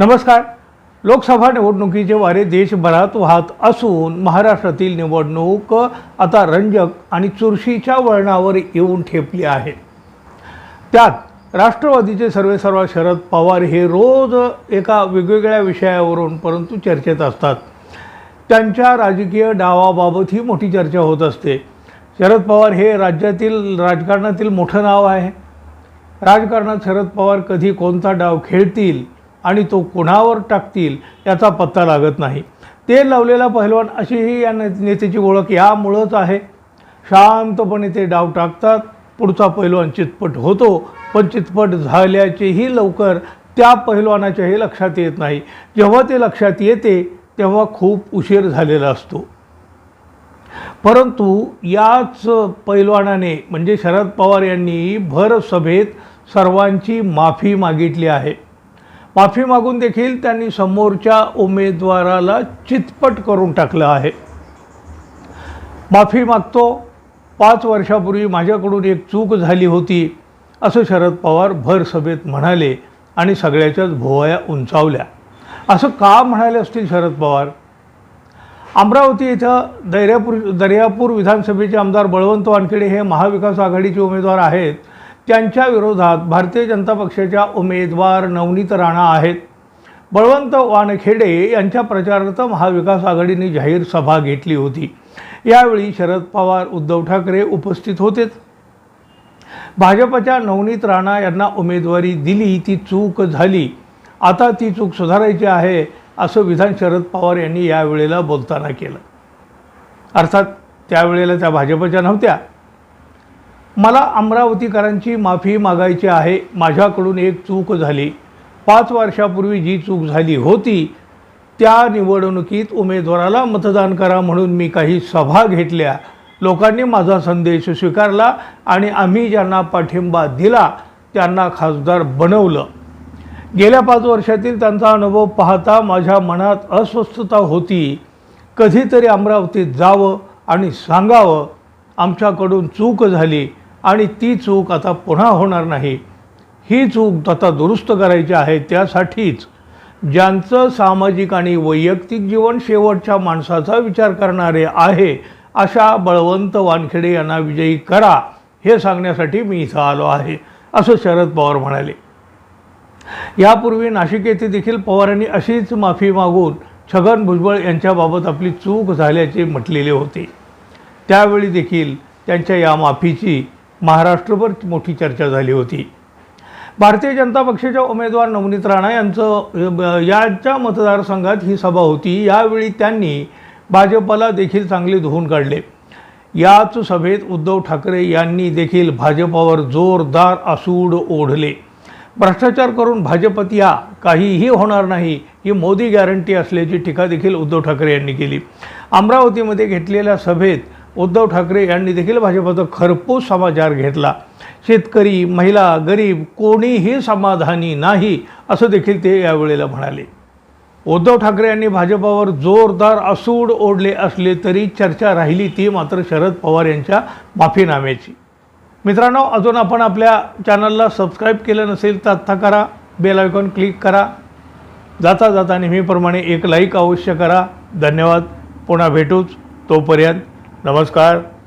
नमस्कार. लोकसभा निवडणुकीचे वारे देशभरात वाहत असून महाराष्ट्रातील निवडणूक आता रंजक आणि चुरशीच्या वळणावर येऊन ठेपली आहे. त्यात राष्ट्रवादीचे सर्वेसर्वा शरद पवार हे रोज एका वेगवेगळ्या विषयावरून परंतु चर्चेत असतात. त्यांच्या राजकीय डावाबाबत ही मोठी चर्चा होत असते. शरद पवार हे राज्यातील राजकारणातील मोठं नाव आहे. राजकारणात शरद पवार कधी कोणता डाव खेळतील आणि तो कोणावर टाकतील याचा पत्ता लागत नाही. ते लावलेला पहिलवान अशीही या ने- नेत्याची ओळख यामुळंच आहे. शांतपणे ते डाव टाकतात. पुढचा पैलवान चितपट होतो पण चितपट झाल्याचेही लवकर त्या पहिलवानाच्याही लक्षात येत नाही. जेव्हा ते लक्षात येते तेव्हा खूप उशीर झालेला असतो. परंतु याच पैलवानाने म्हणजे शरद पवार यांनी भर सभेत सर्वांची माफी मागितली आहे. माफी मागून देखील त्यांनी समोरच्या उमेदवाराला चितपट करून टाकलं आहे. माफी मागतो पाच वर्षापूर्वी माझ्याकडून एक चूक झाली होती असं शरद पवार भर सभेत म्हणाले आणि सगळ्याच्याच भोवया उंचावल्या. असं का म्हणाले असतील शरद पवार? अमरावती इथं दर्यापूर दर्यापूर विधानसभेचे आमदार बळवंत वानखेडे हे महाविकास आघाडीचे उमेदवार आहेत. त्यांच्या विरोधात भारतीय जनता पक्षाच्या उमेदवार नवनीत राणा आहेत. बळवंत वानखेडे यांच्या प्रचारार्थ महाविकास आघाडीने जाहीर सभा घेतली होती. यावेळी शरद पवार उद्धव ठाकरे उपस्थित होतेच भाजपच्या नवनीत राणा यांना उमेदवारी दिली ती चूक झाली. आता ती चूक सुधारायची आहे असं विधान शरद पवार यांनी यावेळेला बोलताना केलं. अर्थात त्यावेळेला त्या भाजपच्या नव्हत्या. मला अमरावतीकरांची माफी मागायची आहे. माझ्याकडून एक चूक झाली. पाच वर्षापूर्वी जी चूक झाली होती त्या निवडणुकीत उमेदवाराला मतदान करा म्हणून मी काही सभा घेतल्या. लोकांनी माझा संदेश स्वीकारला आणि आम्ही ज्यांना पाठिंबा दिला त्यांना खासदार बनवलं. गेल्या पाच वर्षातील त्यांचा अनुभव पाहता माझ्या मनात अस्वस्थता होती. कधीतरी अमरावतीत जावं आणि सांगावं आमच्याकडून चूक झाली. आणि ती चूक आता पुन्हा होणार नाही. ही चूक आता दुरुस्त करायची आहे त्यासाठीच ज्यांचं सामाजिक आणि वैयक्तिक जीवन शेवटच्या माणसाचा विचार करणारे आहे अशा बळवंत वानखेडे यांना विजयी करा हे सांगण्यासाठी मी इथं आलो आहे असं शरद पवार म्हणाले. यापूर्वी नाशिक येथे देखील पवारांनी अशीच माफी मागून छगन भुजबळ यांच्याबाबत आपली चूक झाल्याचे म्हटलेले होते. त्यावेळी देखील त्यांच्या या माफीची महाराष्ट्रभर मोठी चर्चा झाली होती. भारतीय जनता पक्षाच्या उमेदवार नवनीत राणा यांचं याच्या मतदारसंघात ही सभा होती. यावेळी त्यांनी भाजपला देखील चांगले धुवून काढले. याच सभेत उद्धव ठाकरे यांनी देखील भाजपावर जोरदार आसूड ओढले. भ्रष्टाचार करून भाजपत या काहीही होणार नाही ही मोदी गॅरंटी असल्याची टीका देखील उद्धव ठाकरे यांनी केली. अमरावतीमध्ये घेतलेल्या सभेत उद्धव ठाकरे यांनी देखील भाजपाचा खरपूस समाचार घेतला. शेतकरी महिला गरीब कोणीही समाधानी नाही असं देखील ते यावेळेला म्हणाले. उद्धव ठाकरे यांनी भाजपावर जोरदार असूड ओढले असले तरी चर्चा राहिली ती मात्र शरद पवार यांच्या माफीनाम्याची. मित्रांनो अजून आपण आपल्या चॅनलला सबस्क्राईब केलं नसेल तर आत्ता करा. बेल आयकॉन क्लिक करा. जाता जाता नेहमीप्रमाणे एक लाईक अवश्य करा. धन्यवाद. पुन्हा भेटूच. तोपर्यंत नमस्कार.